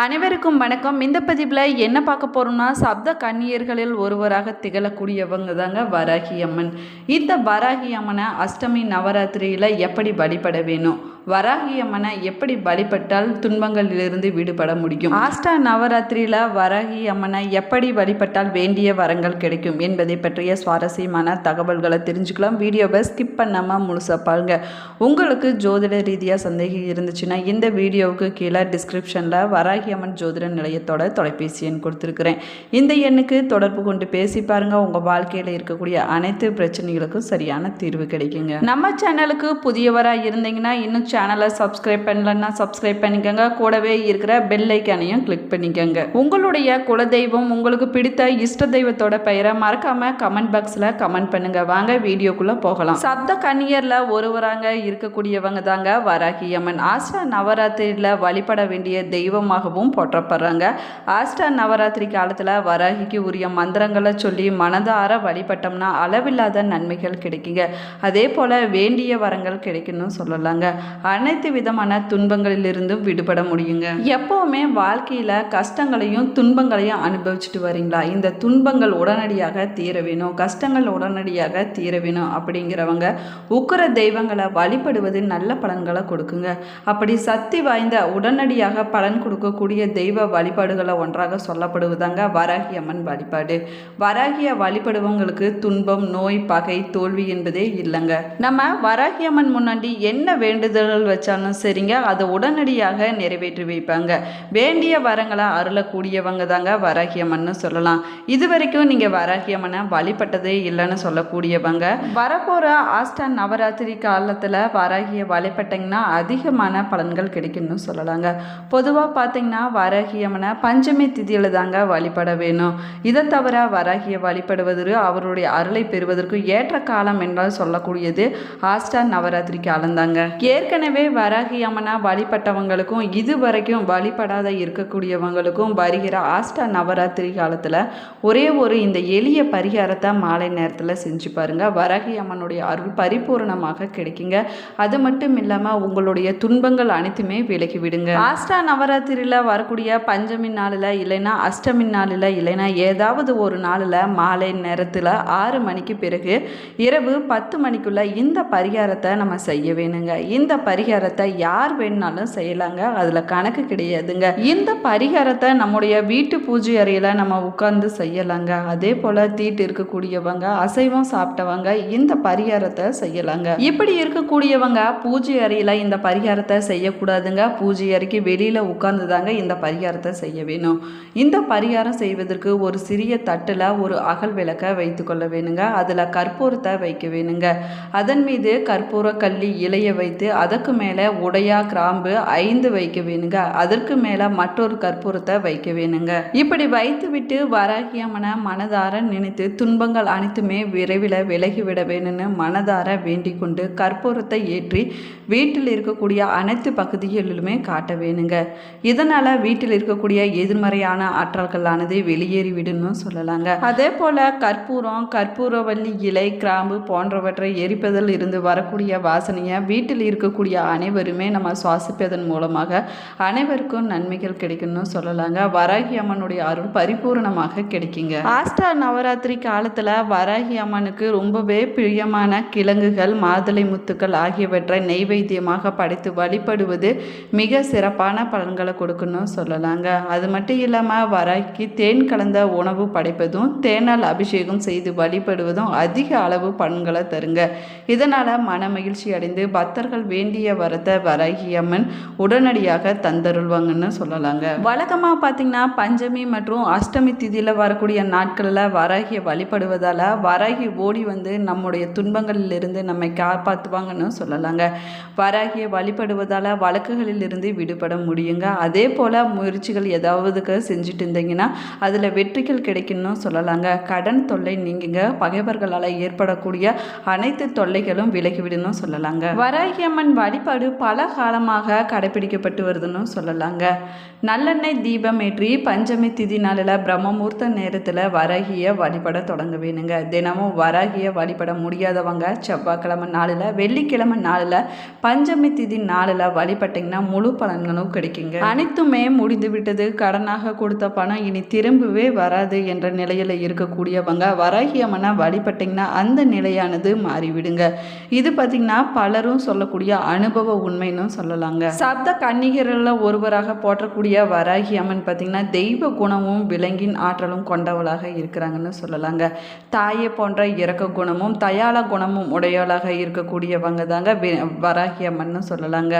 அனைவருக்கும் வணக்கம். இந்த பதிவில் என்ன பார்க்க போகிறோம்னா சப்த கன்னியர்களில் ஒருவராக திகழக்கூடியவங்க தாங்க வராகி அம்மன். இந்த வராகி அம்மனை அஷ்டமி நவராத்திரியில் எப்படி வழிபட வேணும்? வராகி அம்மனை எப்படி வழிபட்டால் துன்பங்களிலிருந்து விடுபட முடியும்? ஆஸ்டா நவராத்திரியில் வராகி அம்மனை எப்படி வழிபட்டால் வேண்டிய வரங்கள் கிடைக்கும் என்பதை பற்றிய சுவாரஸ்யமான தகவல்களை தெரிஞ்சுக்கலாம். வீடியோவை ஸ்கிப் பண்ணாமல் முழுசாக பாருங்க. உங்களுக்கு ஜோதிட ரீதியாக சந்தேகம் இருந்துச்சுன்னா இந்த வீடியோவுக்கு கீழே டிஸ்கிரிப்ஷனில் வராகி அம்மன் ஜோதிட நிலையத்தோட தொலைபேசி எண் கொடுத்துருக்குறேன். இந்த எண்ணுக்கு தொடர்பு கொண்டு பேசி பாருங்க. உங்கள் வாழ்க்கையில் இருக்கக்கூடிய அனைத்து பிரச்சனைகளுக்கும் சரியான தீர்வு கிடைக்குங்க. நம்ம சேனலுக்கு புதியவராக இருந்தீங்கன்னா இன்னும் சேனலை சப்ஸ்கிரைப் பண்ணலன்னா சப்ஸ்கிரைப் பண்ணிக்கோங்க. கூடவே இருக்கிற பெல் ஐக்கானையும் கிளிக் பண்ணிக்கோங்க. உங்களுடைய குலதெய்வம் உங்களுக்கு பிடித்த இஷ்ட தெய்வத்தோட பெயரை மறக்காம கமெண்ட் பாக்ஸில் கமெண்ட் பண்ணுங்க. வாங்க வீடியோக்குள்ள போகலாம். சப்த கன்னியர்ல ஒருவராங்க இருக்கக்கூடியவங்க தாங்க வராகி அம்மன் ஆஸ்டா நவராத்திரியில் வழிபட வேண்டிய தெய்வமாகவும் போற்றப்படுறாங்க. ஆஸ்டா நவராத்திரி காலத்தில் வராகிக்கு உரிய மந்திரங்களை சொல்லி மனதார வழிபட்டோம்னா அளவில்லாத நன்மைகள் கிடைக்குங்க. அதே போல் வேண்டிய வரங்கள் கிடைக்குன்னு சொல்லலாங்க. அனைத்து விதமான துன்பங்களிலிருந்தும் விடுபட முடியுங்க. எப்போவுமே வாழ்க்கையில் கஷ்டங்களையும் துன்பங்களையும் அனுபவிச்சுட்டு வரீங்களா? இந்த துன்பங்கள் உடனடியாக தீர வேணும் கஷ்டங்கள் உடனடியாக தீர வேணும் அப்படிங்கிறவங்க உக்கிர தெய்வங்களை வழிபடுவது நல்ல பலன்களை கொடுக்குங்க. அப்படி சக்தி வாய்ந்த உடனடியாக பலன் கொடுக்கக்கூடிய தெய்வ வழிபாடுகளை ஒன்றாக சொல்லப்படுவதாங்க வராகி அம்மன் வழிபாடு. வராகிய வழிபடுவங்களுக்கு துன்பம் நோய் பகை தோல்வி என்பதே இல்லைங்க. நம்ம வராகி அம்மன் முன்னாடி என்ன வேண்டுதல் வேண்டுதல்கள் வச்சாலும் சரிங்க. அதை உடனடியாக நிறைவேற்றி வைப்பாங்க. வேண்டிய வரங்களை அருளக்கூடியவங்க தாங்க வராகியம்மன்னு சொல்லலாம். இது வரைக்கும் நீங்கள் வராகியம்மனை வழிபட்டதே இல்லைன்னு சொல்லக்கூடியவங்க. வரப்போகிற ஆஸ்டா நவராத்திரி காலத்தில் வராகிய வழிபட்டிங்கன்னா அதிகமான பலன்கள் கிடைக்கும்னு சொல்லலாங்க. பொதுவாக பார்த்தீங்கன்னா வராகியம்மனை பஞ்சமி திதியில் தாங்க வழிபட வேணும். இதை தவிர வராகிய வழிபடுவதற்கு அவருடைய அருளை பெறுவதற்கு ஏற்ற காலம் என்றால் சொல்லக்கூடியது ஆஸ்டா நவராத்திரி காலந்தாங்க ஏற்கனவே வராகி அம்மனை வழிபட்டவங்களுக்கும் இது வரைக்கும் வழிபடாத இருக்கக்கூடியவங்களுக்கும் வருகிற ஆஸ்டா நவராத்திரி காலத்தில் ஒரே ஒரு இந்த எளிய பரிகாரத்தை மாலை நேரத்தில் செஞ்சு பாருங்க. வராகி அம்மனுடைய அருள் பரிபூரணமாக கிடைக்குங்க. அது மட்டும் இல்லாமல் உங்களுடைய துன்பங்கள் அனைத்துமே விலகி விடுங்க. ஆஸ்டா நவராத்திரியில் வரக்கூடிய பஞ்சமி நாளில் இல்லைன்னா அஷ்டமி நாளில் இல்லைன்னா ஏதாவது ஒரு நாளில் மாலை நேரத்தில் ஆறு மணிக்கு பிறகு இரவு பத்து மணிக்குள்ள இந்த பரிகாரத்தை நம்ம செய்ய வேணுங்க. இந்த பரிகாரத்தை யார் வேணுனாலும் செய்யலாங்க. அதில் கணக்கு கிடையாதுங்க. இந்த பரிகாரத்தை நம்முடைய வீட்டு பூஜை அறையில் நம்ம உட்கார்ந்து செய்யலாங்க. அதே போல் தீட்டு இருக்கக்கூடியவங்க அசைவம் சாப்பிட்டவங்க இந்த பரிகாரத்தை செய்யலாங்க. இப்படி இருக்கக்கூடியவங்க பூஜை அறையில் இந்த பரிகாரத்தை செய்யக்கூடாதுங்க. பூஜை அறைக்கு வெளியில் உட்கார்ந்து தாங்க இந்த பரிகாரத்தை செய்ய வேணும். இந்த பரிகாரம் செய்வதற்கு ஒரு சிறிய தட்டில் ஒரு அகல் விளக்கை வைத்து கொள்ள வேணுங்க. அதில் கற்பூரத்தை வைக்க வேணுங்க. அதன் மீது கற்பூர கல்லி இலையை வைத்து அதை அதற்கு மேலே உடையா கிராம்பு ஐந்து வைக்க வேணுங்க அதற்கு மேலே மற்றொரு கற்பூரத்தை வைக்க வேணுங்க இப்படி வைத்து விட்டு வராகியம்மனை மனதார நினைத்து துன்பங்கள் அனைத்துமே விரைவில் விலகிவிட வேணும்னு மனதார வேண்டிக் கொண்டு கற்பூரத்தை ஏற்றி வீட்டில் இருக்கக்கூடிய அனைத்து பகுதிகளிலுமே காட்ட வேணுங்க இதனால் வீட்டில் இருக்கக்கூடிய எதிர்மறையான ஆற்றல்களானது வெளியேறிவிடுன்னு சொல்லலாங்க. அதே போல் கற்பூரம் கற்பூரவல்லி இலை கிராம்பு போன்றவற்றை எரிப்பதில் இருந்து வரக்கூடிய வாசனையை வீட்டில் இருக்கக்கூடிய அனைவருமே நம்ம சுவாசிப்பதன் மூலமாக அனைவருக்கும் நன்மைகள் கிடைக்கும்னு சொல்லலாங்க. வராகி அம்மனுடைய அருள் பரிபூரணமாக கிடைக்குங்க. ஆஸ்டா நவராத்திரி காலத்தில் வராகி அம்மனுக்கு ரொம்பவே பிரியமான கிழங்குகள் மாதுளை முத்துக்கள் ஆகியவற்றை நெய்வேத்தியமாக படைத்து வழிபடுவது மிக சிறப்பான பலன்களை கொடுக்கணும் சொல்லலாங்க. அது மட்டும் இல்லாமல் வராகி தேன் கலந்த உணவு படைப்பதும் தேனால் அபிஷேகம் செய்து வழிபடுவதும் அதிக அளவு பலன்களை தருங்க. இதனால் மன மகிழ்ச்சி அடைந்து பக்தர்கள் வேண்டிய வரத்தை வராகி அம்மன் உடனடியாக தந்தருள்வாங்கன்னு சொல்லலாங்க. வழக்கமாக பார்த்தீங்கன்னா பஞ்சமி மற்றும் அஷ்டமி திதியில் வரக்கூடிய நாட்களில் வரகிய வழிபடுவதால் வரகி ஓடி வந்து நம்முடைய துன்பங்களிலிருந்து நம்மை காப்பாற்றுவாங்கன்னு சொல்லலாங்க. வராகியை வழிபடுவதால் வழக்குகளிலிருந்து விடுபட முடியுங்க. அதே போல் முயற்சிகள் ஏதாவதுக்கு செஞ்சுட்டு இருந்தீங்கன்னா அதில் வெற்றிகள் கிடைக்கும்னு சொல்லலாங்க. கடன் தொல்லை நீங்குங்க. பகைவர்களால் ஏற்படக்கூடிய அனைத்து தொல்லைகளும் விலகிவிடணும் சொல்லலாங்க. வராகியம்மன் வழிபாடு பல காலமாக கடைபிடிக்கப்பட்டு வருதுன்னு சொல்லலாங்க. நல்லெண்ணெய் தீபம் ஏற்றி பஞ்சமி திதி நாளில் பிரம்மமூர்த்த நேரத்தில் வரகிய வழிபட தொடங்க வேணுங்க தினமும் வரகிய வழிபட முடியாதவங்க செவ்வாய்க்கிழமை நாளில் வெள்ளிக்கிழமை நாளில் பஞ்சமி திதி நாளில் வழிபட்டிங்கன்னா முழு பலன்களும் கிடைக்குங்க. அனைத்துமே முடிந்து விட்டது. கடனாக கொடுத்த பணம் இனி திரும்பவே வராது என்ற நிலையில் இருக்கக்கூடியவங்க வரகியம்மனை வழிபட்டிங்கன்னா அந்த நிலையானது மாறிவிடுங்க. இது பார்த்திங்கன்னா பலரும் சொல்லக்கூடிய அனுபவ உண்மைன்னு சொல்லலாங்க. சப்த கன்னிகரில் ஒருவராக போற்றக்கூடிய வராகி அம்மன் பார்த்திங்கன்னா தெய்வ குணமும் விலங்கின் ஆற்றலும் கொண்டவளாக இருக்கிறாங்கன்னு சொல்லலாங்க. தாயை போன்ற இறக்க குணமும் தயாள குணமும் உடையவளாக இருக்கக்கூடியவங்க தாங்க வராகி அம்மன் சொல்லலாங்க.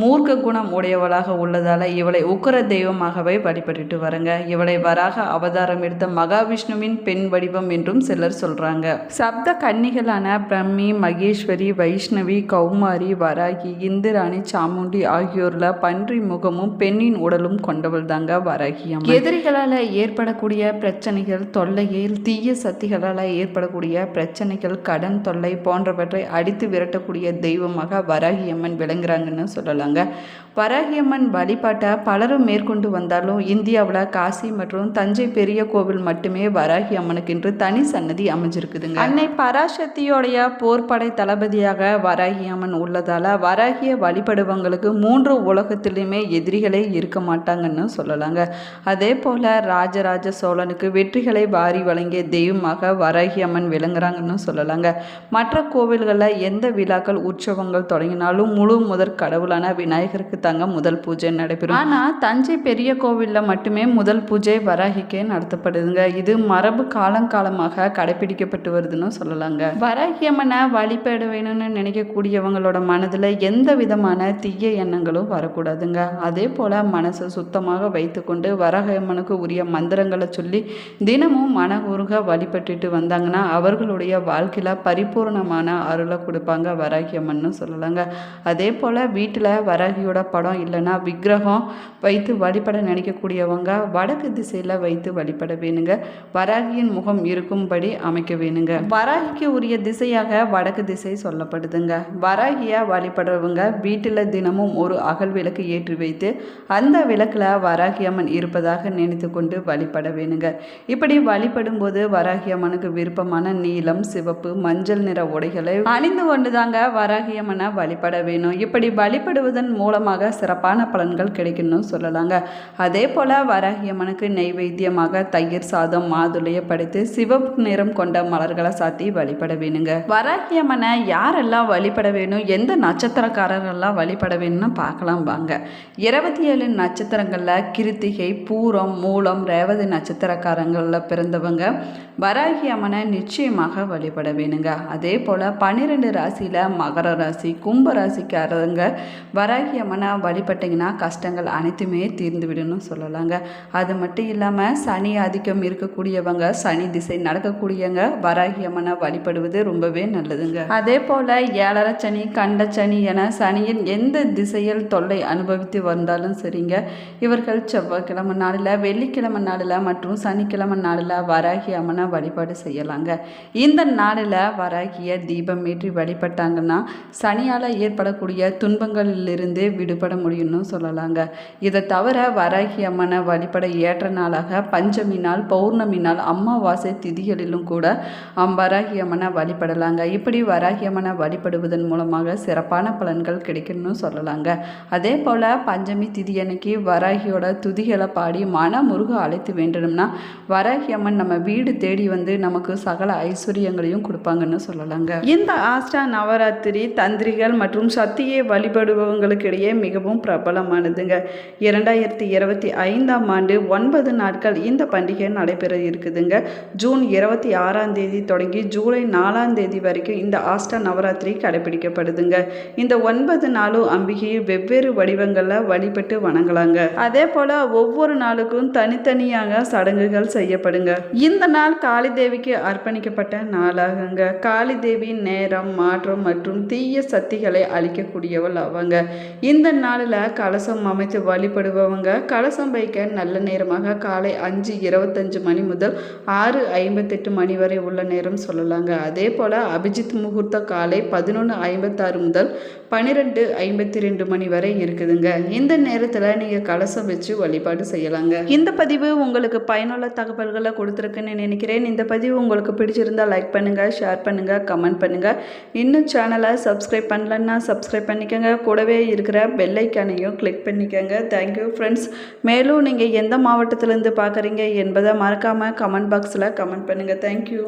மூர்க்க குணம் உடையவளாக உள்ளதால் இவளை உக்கர தெய்வமாகவே வழிபட்டுட்டு வரங்க. இவளை வராக அவதாரம் எடுத்த மகாவிஷ்ணுவின் பெண் வடிவம் என்றும் சிலர் சொல்றாங்க. சப்த கன்னிகளான பிரம்மி மகேஸ்வரி வைஷ்ணவி கௌமாரி வராகி இந்திராணி சாமுண்டி ஆகியோர்ல பன்றி முகமும் பெண்ணின் உடலும் கொண்டவள் தாங்க வராகி எதிரிகளால் ஏற்படக்கூடிய பிரச்சனைகள் தொல்லையில் தீய சக்திகளால் ஏற்படக்கூடிய பிரச்சனைகள் கடன் தொல்லை போன்றவற்றை அடித்து விரட்டக்கூடிய தெய்வமாக வராகி அம்மன் விளங்குறாங்கன்னு சொல்லலாங்க பராகியம்மன் வழிபாட்டை பலரும் மேற்கொண்டு வந்தாலும் இந்தியாவில் காசி மற்றும் தஞ்சை பெரிய கோவில் மட்டுமே வராகி அம்மனுக்கு என்று தனி சன்னதி அமைஞ்சிருக்குதுங்க. அன்னை பராசக்தியோடைய போர்ப்படை தளபதியாக வராகி அம்மன் உள்ளதால் வராகிய வழிபடுவங்களுக்கு மூன்று உலகத்திலையுமே எதிரிகளே இருக்க மாட்டாங்கன்னு சொல்லலாங்க. அதே போல் ராஜராஜ சோழனுக்கு வெற்றிகளை வாரி வழங்கிய தெய்வமாக வராகி அம்மன் விளங்குறாங்கன்னு சொல்லலாங்க. மற்ற கோவில்களில் எந்த விழாக்கள் உற்சவங்கள் தொடங்கினாலும் முழு முதற் கடவுளான விநாயகருக்கு தாங்க முதல் பூஜை நடைபெறும். ஆனால் தஞ்சை பெரிய கோவிலில் மட்டுமே முதல் பூஜை வராகிக்கே நடத்தப்படுதுங்க. இது மரபு காலங்காலமாக கடைபிடிக்கப்பட்டு வருதுன்னு சொல்லலாங்க. வராகி அம்மனை வழிபட வேணும்னு நினைக்கக்கூடியவங்களோட மனதில் எந்த விதமான தீய எண்ணங்களும் வரக்கூடாதுங்க. அதே போல் மனசை சுத்தமாக வைத்துக்கொண்டு வராகி அம்மனுக்கு உரிய மந்திரங்களை சொல்லி தினமும் மன உருக வழிபட்டுட்டு வந்தாங்கன்னா அவர்களுடைய வாழ்க்கையில் பரிபூர்ணமான அருளை கொடுப்பாங்க வராகி அம்மன்னு சொல்லலாங்க. அதே போல் வீட்டில் வராகியோட படம் இல்லைன்னா விக்கிரகம் வைத்து வழிபட நினைக்கக்கூடியவங்க வடக்கு திசையில் வைத்து வழிபட வேணுங்க. வராகியின் முகம் இருக்கும்படி அமைக்க வேணுங்க. வராகிக்கு உரிய திசையாக வடக்கு திசை சொல்லப்படுதுங்க. வராகியாக வழிபடுறவங்க வீட்டில் தினமும் ஒரு அகல் விளக்கு ஏற்றி வைத்து அந்த விளக்கில் வராகி அம்மன் இருப்பதாக நினைத்து கொண்டு வழிபட வேணுங்க. இப்படி வழிபடும் போது வராகி அம்மனுக்கு விருப்பமான நீலம் சிவப்பு மஞ்சள் நிற உடைகளை அணிந்து கொண்டு தாங்க வராகி அம்மனை வழிபட வேணும். இப்படி வழிபடுவது வழிபடுவதன் மூலமாக சிறப்பான பலன்கள் கிடைக்கணும்னு சொல்லலாங்க. அதே போல் வராகி அம்மனுக்கு நெய்வேத்தியமாக தயிர் சாதம் மாதுளையை படைத்து சிவப்பு நிறம் கொண்ட மலர்களை சாத்தி வழிபட வேணுங்க. வராகி அம்மனை யாரெல்லாம் வழிபட வேணும் எந்த நட்சத்திரக்காரர்கள்லாம் வழிபட வேணும்னு பார்க்கலாம் வாங்க. இருபத்தி ஏழு நட்சத்திரங்களில் கிருத்திகை பூரம் மூலம் ரேவதி நட்சத்திரக்காரங்களில் பிறந்தவங்க வராகி அம்மனை நிச்சயமாக வழிபட வேணுங்க. அதே போல் பன்னிரெண்டு ராசியில் மகர ராசி கும்ப ராசிக்காரங்க வராகி அம்மனை வழிபட்டிங்கன்னா கஷ்டங்கள் அனைத்துமே தீர்ந்து விடும்னு சொல்லலாங்க. அது மட்டும் இல்லாமல் சனி ஆதிக்கம் இருக்கக்கூடியவங்க சனி திசை நடக்கக்கூடியவங்க வராகி அம்மனை வழிபடுவது ரொம்பவே நல்லதுங்க. அதே போல் ஏழரை சனி கண்ட சனி என சனியின் எந்த திசையில் தொல்லை அனுபவித்து வந்தாலும் சரிங்க. இவர்கள் செவ்வாய்க்கிழமை நாளில் வெள்ளிக்கிழமை நாளில் மற்றும் சனிக்கிழமை நாளில் வராகி அம்மனை வழிபாடு செய்யலாங்க. இந்த நாளில் வராகிய தீபம் ஏற்றி வழிபட்டாங்கன்னா சனியால் ஏற்படக்கூடிய இருந்து விடுபட முடியும்னு சொல்லலாங்க. இதை தவிர வராகி அம்மனை வழிபட ஏற்ற நாளாக பஞ்சமி நாள் பௌர்ணமி நாள் அமாவாசை திதிகளிலும் கூட அம் வராகி அம்மனை வழிபடலாங்க. இப்படி வராகி அம்மனை வழிபடுவதன் மூலமாக சிறப்பான பலன்கள் கிடைக்கும்னு சொல்லலாங்க. அதே போல் பஞ்சமி திதி அன்னைக்கு வராகியோட துதிகளை பாடி மன முருக அழைத்து வேண்டணும்னா வராகி அம்மன் நம்ம வீடு தேடி வந்து நமக்கு சகல ஐஸ்வர்யங்களையும் கொடுப்பாங்கன்னு சொல்லலாங்க. இந்த ஆஸ்டா நவராத்திரி தந்திரிகள் மற்றும் சக்தியை வழிபடுபவங்க இடையே மிகவும் பிரபலமானதுங்க. இரண்டாயிரத்தி இருபத்தி ஐந்தாம் ஆண்டு ஒன்பது நாட்கள் இந்த பண்டிகை நடைபெற இருக்குதுங்க. ஜூன் இருபத்தி ஆறாம் தேதி தொடங்கி ஜூலை நாலாம் தேதி வரைக்கும் இந்த ஆஸ்டா நவராத்திரி கடைபிடிக்கப்படுதுங்க. இந்த ஒன்பது நாளும் அம்பிகையை வெவ்வேறு வடிவங்களில் வழிபட்டு வணங்கலாங்க. அதே போல் ஒவ்வொரு நாளுக்கும் தனித்தனியாக சடங்குகள் செய்யப்படுங்க. இந்த நாள் காளி தேவிக்கு அர்ப்பணிக்கப்பட்ட நாளாகுங்க. காளி தேவி நேரம் மாற்றம் மற்றும் தீய சக்திகளை அழிக்கக்கூடியவள் அவங்க. இந்த நாளில் கலசம் அமைத்து வழிபடுபவங்க கலசம் வைக்க நல்ல நேரமாக காலை அஞ்சு இருபத்தஞ்சு மணி முதல் ஆறு ஐம்பத்தெட்டு மணி வரை உள்ள நேரம் சொல்லலாங்க. அதே போல் அபிஜித் முகூர்த்த காலை பதினொன்று ஐம்பத்தாறு முதல் பன்னிரெண்டு ஐம்பத்தி ரெண்டு மணி வரை இருக்குதுங்க. இந்த நேரத்தில் நீங்கள் கலசம் வச்சு வழிபாடு செய்யலாங்க. இந்த பதிவு உங்களுக்கு பயனுள்ள தகவல்களை கொடுத்துருக்குன்னு நினைக்கிறேன். இந்த பதிவு உங்களுக்கு பிடிச்சிருந்தா லைக் பண்ணுங்கள் ஷேர் பண்ணுங்கள் கமெண்ட் பண்ணுங்கள் இன்னும் சேனலை சப்ஸ்கிரைப் பண்ணலன்னா சப்ஸ்கிரைப் பண்ணிக்கோங்க. கூடவே இருக்கிற பெல்லைக்கானையும் கிளிக் பண்ணிக்கோங்க. தேங்க்யூ ஃப்ரெண்ட்ஸ் மேலும் நீங்கள் எந்த மாவட்டத்திலேருந்து பார்க்குறீங்க என்பதை மறக்காமல் கமெண்ட் பாக்ஸில் கமெண்ட் பண்ணுங்கள் தேங்க்யூ